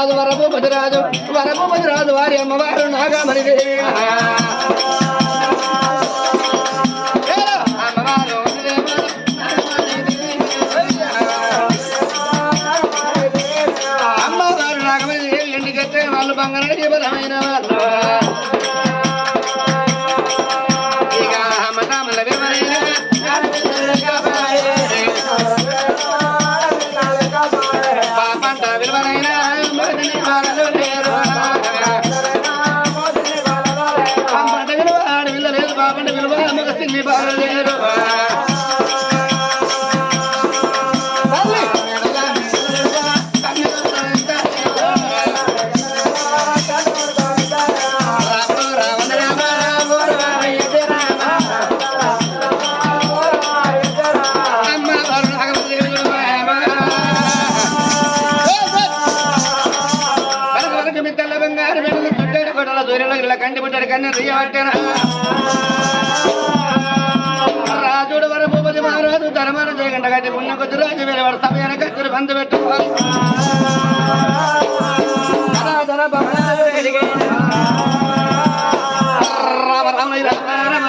రాజు వరభూపతి రాజు వరభూపతి రాజు వారి అమ్మవారు నాగామణి దేవి. అమ్మవారు నాగమణి దేవి ఎండికెత్తే వాళ్ళు బంగారు జీవనమైన వాళ్ళు. కంటి రాజుడు వర భూపతి మహారాజు ధర్మాన చేయగంట కట్టి ఉన్న కొద్ది రాజు వేరే వారు సమయాన్ని కత్తిరి బంధు పెట్టుకోవాలి ధన రామ రామ రామ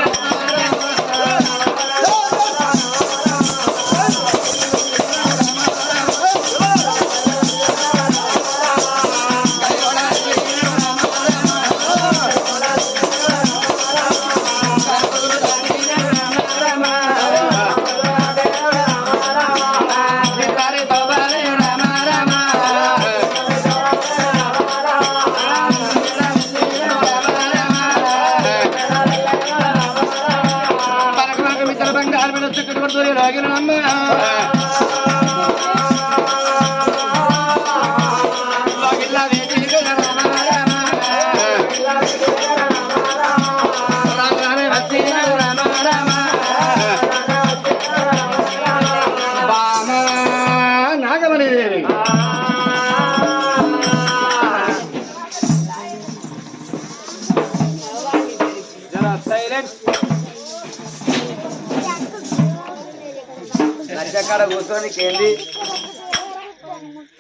లక్షకాడ కూర్చొని కేంది.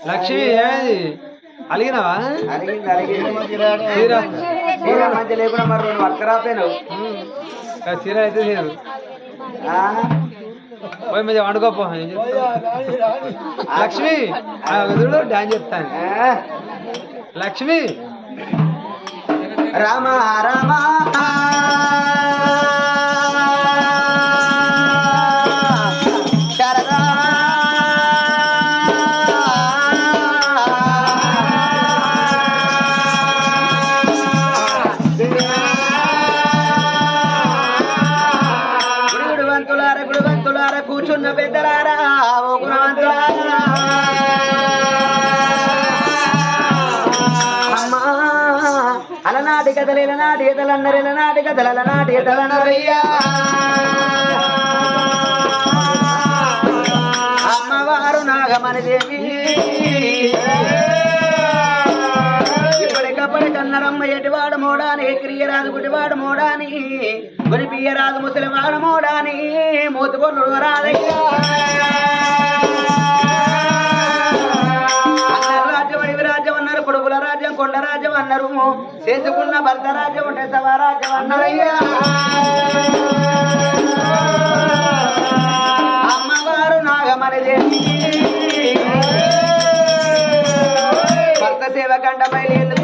లక్ష్మి ఏమైంది? అలిగినావా? అడిగింది అడిగింది చీర చీర మధ్య లేకుండా మరి రెండు వర్కరాపోయినావు ఆ చీర అయితే చీర పోయి మీద వండుకోపో? లక్ష్మి డాన్స్ చెప్తాను. లక్ష్మి. రామ రామ ఇలనాటి కథలు అన్నారు ఇలనాటి కథలు అలనాటి కథలు అన్నారయ్యా అమ్మవారు నాగమణి దేవి ఇప్పటికప్పటి కన్నరమ్మ ఎటివాడు మోడాని క్రియరాజు గుడివాడు మోడాని గుడిపియ్యరాజు ముసలివాడు మోడాని మూతుకొల్లు రాదయ్యా కొండ రాజ్యం అన్నారు చేసుకున్న భర్త రాజ్యం ఉంటే సవారాజ్యం అన్నారయ్యా. అమ్మవారు నాగమణి భర్త సేవ కంట బయలు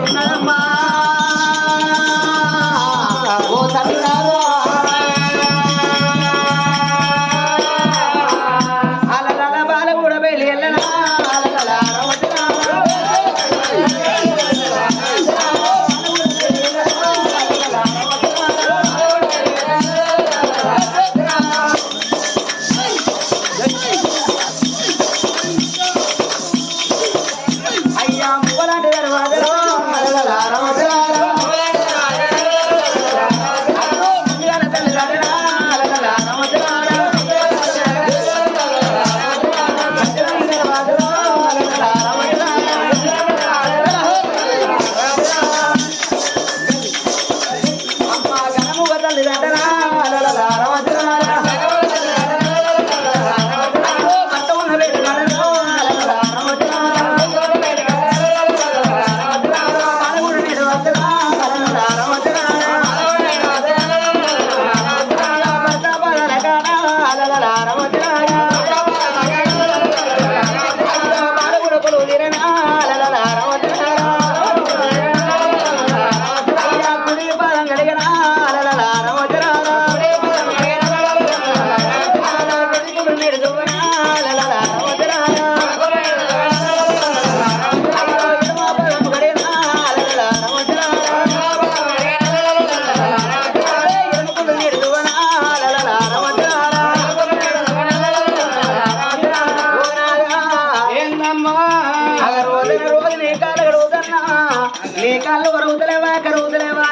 నీ కళ్ళు కరుగుతలేవా కరుగుతలేవా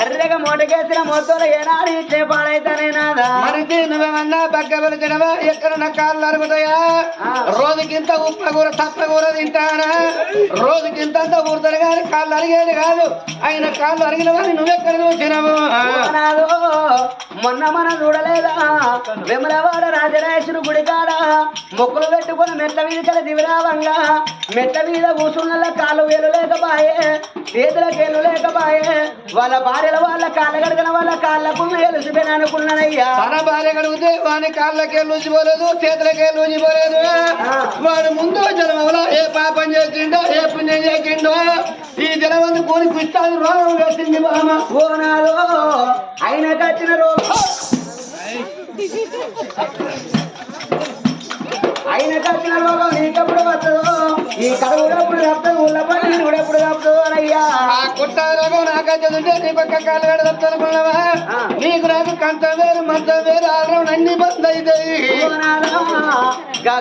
కర్రెగా మూటకేసిన మొత్తం ఏనాడు ఇచ్చే పాడైతేనే నాదా? మరిది నువ్వేమన్నా పక్క వెళ్తున్నావా ఎక్కడ నా కాళ్ళు అరుగుతాయా? రోజుకింత ఉప్ప కూర తప్ప కూర తింటానా? రోజుకింత ఊరుతారు కానీ కాళ్ళు అరిగేది కాదు. ఆయన కాళ్ళు అరిగిన వాడిని నువ్వెక్కడ చూసినావు? మొన్న మనం చూడలేదా? వెమలవాడ గుడి కాడ మొక్కులు పెట్టుకుని మెట్ల మీద కల దివిరావంగా మెట్ల మీద కూసున్న కాళ్ళు వేలు లేకపాయే చేతులకు ఏళ్ళు లేకపాయే వాళ్ళ భార్యల వాళ్ళ కాళ్ళ గడగన వాళ్ళ కాళ్ళకున్న ఎలుసిపోయిన అనుకున్నానయ్యా తన భార్య కడిగితే వాని కాళ్ళకే లూచిపోలేదు చేతులకే లూచిపోలేదు వాడు ముందు జన్మలో ఏ పాపం చేసిండో ఏ పుణ్యం చేసిండో ఈ జనమంది కోరి కుష్టాది రోగం వేసింది బామ ఓ నాలో ఆయన కట్టిన రోగం. ఆయన కట్టిన రోగం నీకెప్పుడు వస్తుందో ఈ కడుగుడప్పుడు తప్పదు ఊళ్ళపడి నేను కూడా ఎప్పుడు తప్పుతుందో అయ్యా. ఆ కుట్ట రోగం నాకంటే నీ పక్క కాళ్ళు వేడ తప్పుతున్నావా నీకు నాకు కంట వేరు మంచం వేరు ఆడడం అన్ని బంద్ అవుతాయి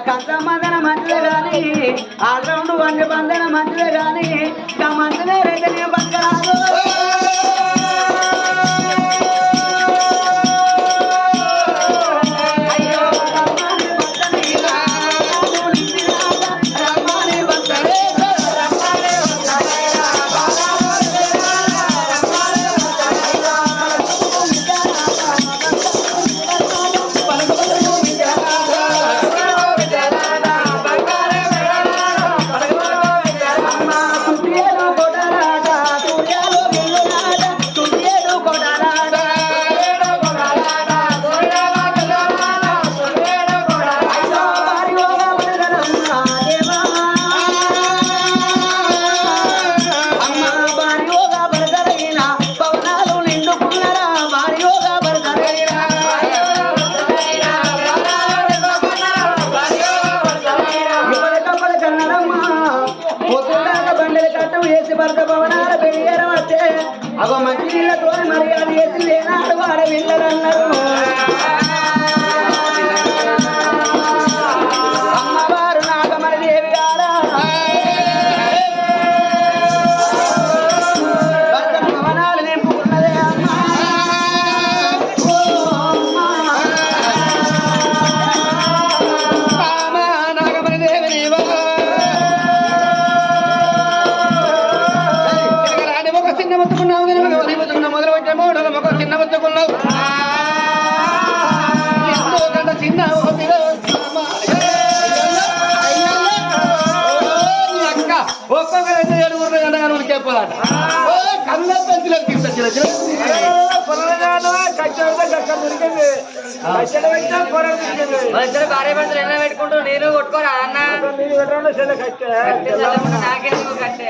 కంత మందన మంచిదే గాని ఆల్రౌండ్ వంద మందన మంచిదే గా మంచిదే రైతే ఓ కళ్ళ పెంచులకు తీసుకొచ్చిన ఇద్దరు భార్య భర్తలు ఎలా పెట్టుకుంటూ నేను కొట్టుకోరా అన్న? నాకెందుకు కట్టే?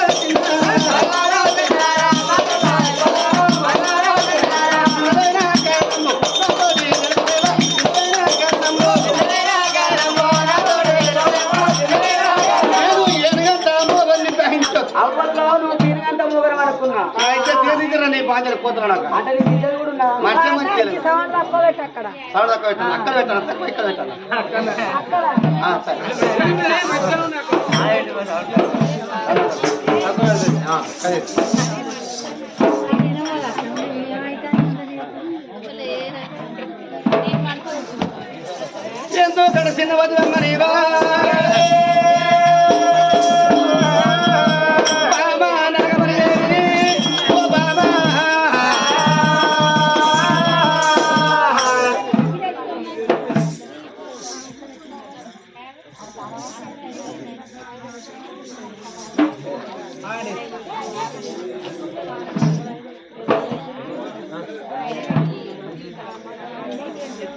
తిరిగంట మూగర అనుకున్నా అయితే తీరిదిరా నీ బాధ్యత కూతురు నాకు. అంటే నీ బిడ్డలు కూడా ఉన్నా. మంచి మంచి సౌండ్ తక్కువ పెట్టాను. అక్కడ పెట్టాను. తక్కువ ఇక్కడ పెట్టాను. ఆ, సరే. ఆ, సరే. ఎంతో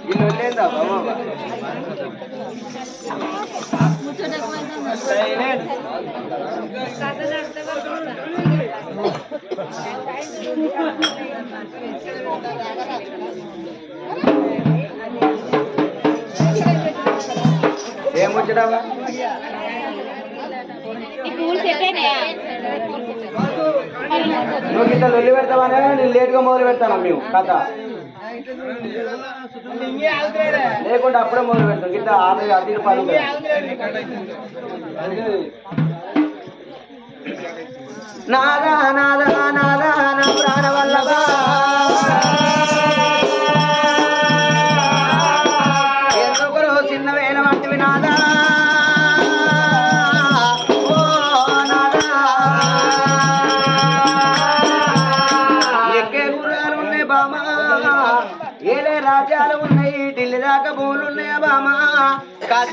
వచ్చిందా బాబా ఏం వచ్చినావా నువ్వు ఇంత లొల్లి పెడతావా నేను లేట్గా మొదలు పెడతాను మేము? కథ. లేకుంటే అప్పుడే మొదలు పెడతాం గిట్ట ఆరు అతి రూపాయలు నాదా నాదా నాదా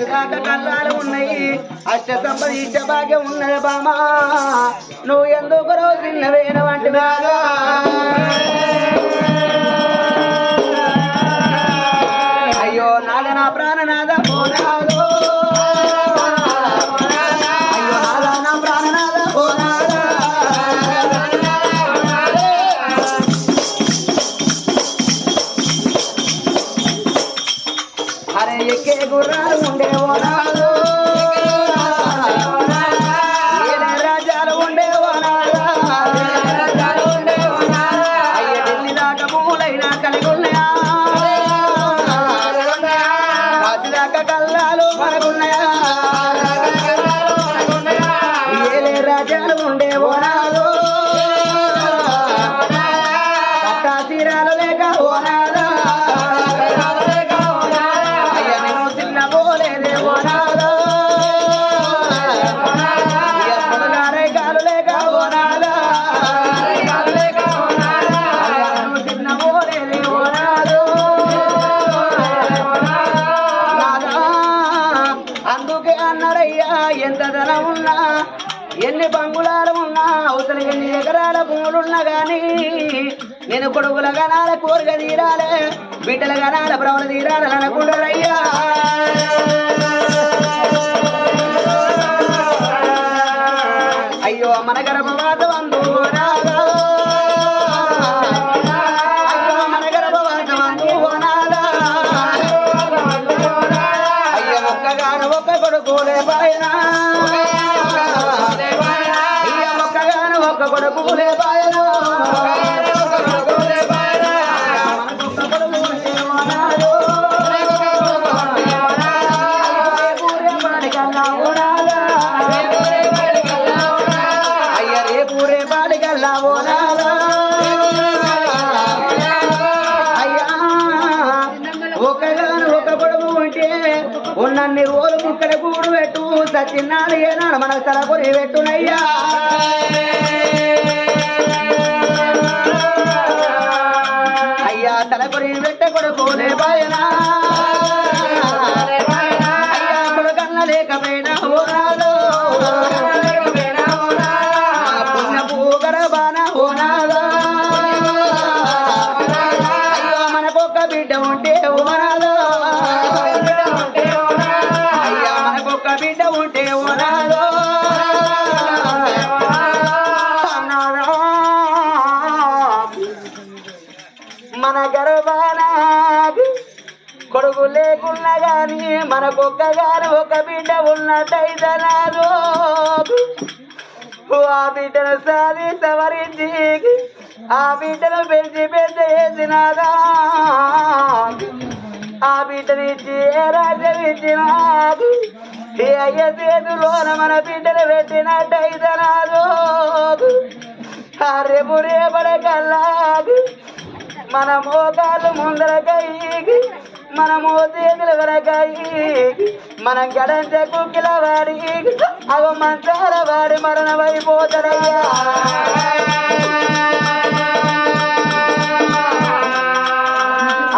కాశీ కళ్ళాలు ఉన్నాయి. అష్ట సంపద ఇష్ట భాగ్యం ఉన్నది బామా నువ్వు ఎందుకు రోజు చిన్నవేన వంటి బాగా? తీరాలు కోరిక తీరాలే. బిడ్డల గనాల ప్రవణ తీరాలని అనుకుంటారయ్యా అయ్యో మన గర్భవాత వందు కొడుకులే అయ్యో ఉన్నన్ని రోజులు ముక్కడ గూడు పెట్టు సచిన్నాడు ఏనాడు మనకు తల పెట్టునయ్యా. అయ్యా తల కొరి పెట్ట కొడుకు బాయనా మన గర్భానాది కొడుకు లేకున్నా గాని మనకొక్క గారు ఒక బిడ్డ ఉన్నట్టయితనారు ఆ బిడ్డను సాధి సవరించి ఆ బిడ్డను పెంచి పెద్ద చేసినాదా ఆ బిడ్డని ఇచ్చి ఏ రాజ్యం ఇచ్చినాదు? ఏ అయ్య చేతిలోన మన బిడ్డను పెట్టినట్టయితనాదు రేపు రేపడ కల్లాదు మన మోకాలు ముందరకయ్యి మన మోచేతుల వరకయ్యి మనం గడంచ కుక్కిల వాడి అవ మంచాల వాడి మరణమైపోతారయ్యా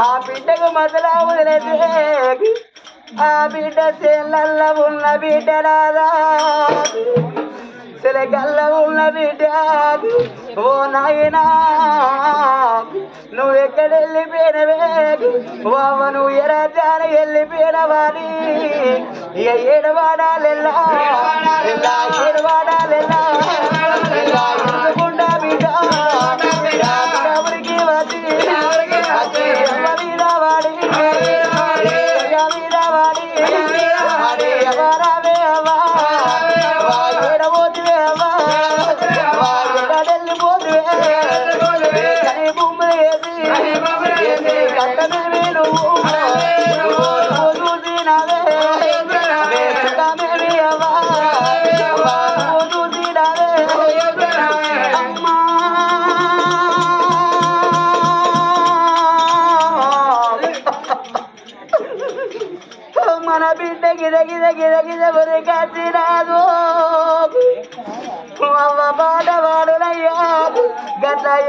ఆ బిడ్డకు మొదలా వదిలేసి ఆ బిడ్డ చేళ్ళల్ల ఉన్న బిడ్డ రాదా సిలకల్ల ఉన్న బిడ్డ ఓ నాయనా నువ్వు ఎక్కడ వెళ్ళిపోయినవే అవ్వ నువ్వు ఏ రాజ్యాన్ని వెళ్ళిపోయినవాని ఇక ఏడవాడాలెల్లా ఏడవాడాలెల్లా వేసి నేను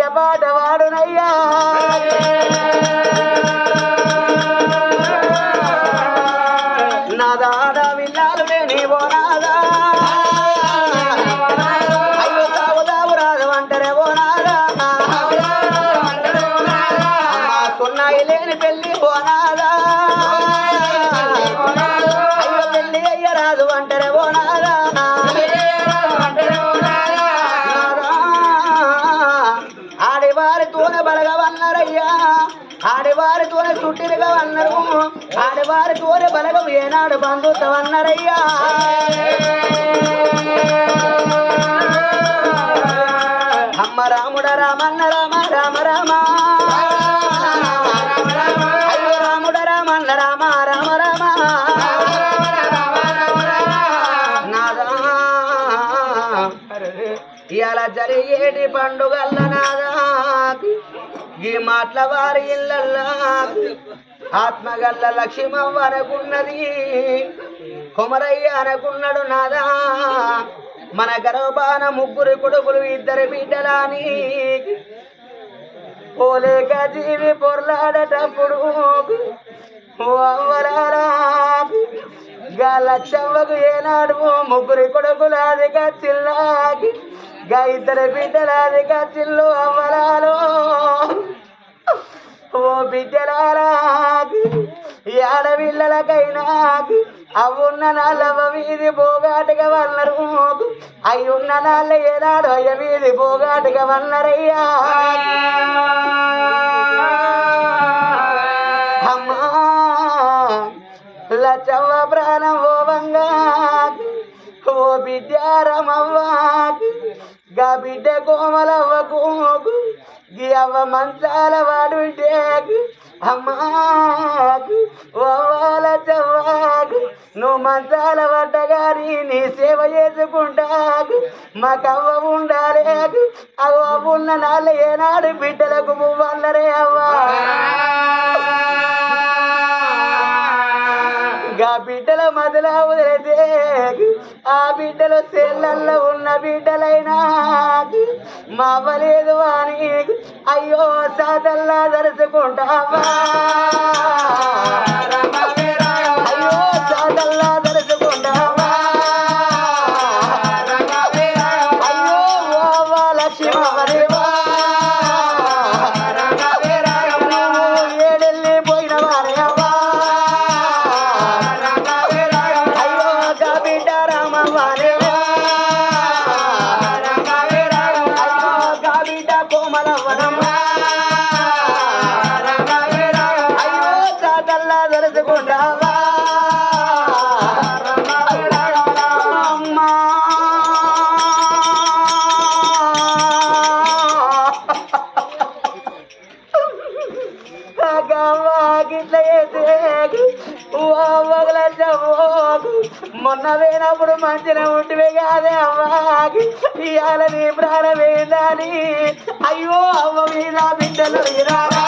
పాట వాడునయ్యా ఆడివారితోనే బలగం ఏనాడు బంధుత్వన్నారయ్యా. అమ్మ రాముడ రామన్న రామ రామ రామ. అయ్యో రాముడ రామన్న రామ రామ రామ. నాదా. ఇలా జరిగేటి పండుగల్ల నాదా. ఈ మాటల వారి ఇళ్ళల్లా ఆత్మగల్ల లక్ష్మవ్వ అనుకున్నది కొమరయ్య అనుకున్నాడు నాదా. మన గర్భాన ముగ్గురు కొడుకులు ఇద్దరు బిడ్డలాని. పోలేక జీవి పొర్లాడేటప్పుడు గా లక్షవ్వకు ఏనాడు ముగ్గురి కొడుకులాది చిల్లాకి గా ఇద్దరు బిడ్డలాది చిల్లు అవ్వలాలో. ఓ బిడ్డలారాకి ఈ ఆడపిల్లలకైనా అవున్న నాళ్ళవ వీధి పోగాటుగా వన్నారు అయ్యున్న నాళ్ళ ఏనాడు అయ్య వీధి పోగాటుగా వన్నరయ్యా. అమ్మా లచ్చవ్వ ప్రాణం ఓ వంగా ఓ బిడ్డారమవ్వ గా బిడ్డ కోమలవ్వకు గీ అవ్వ మంచాల వాడుంటే అమ్మా ఓవాల చవ్వాకు నువ్వు మంచాల పడ్డగాని నీ సేవ చేసుకుంటాకు మాకవ్వ ఉండాలి అవ్వ ఉన్న నాళ్ళు ఏనాడు బిడ్డలకు పువ్వన్నరే అవ్వా గా బిడ్డల మొదల వదిలితే ఆ బిడ్డలు సెల్లల్లో ఉన్న బిడ్డలైనా మావలేదు అని అయ్యో సాదల్లా దరుచుకుంటావా? మొన్న పోయినప్పుడు మంచిగా ఉంటివే కాదే అవ్వాకి ఇవాళ నీ ప్రాణమేందని అయ్యో అవ్వ మీద బిడ్డలు రావా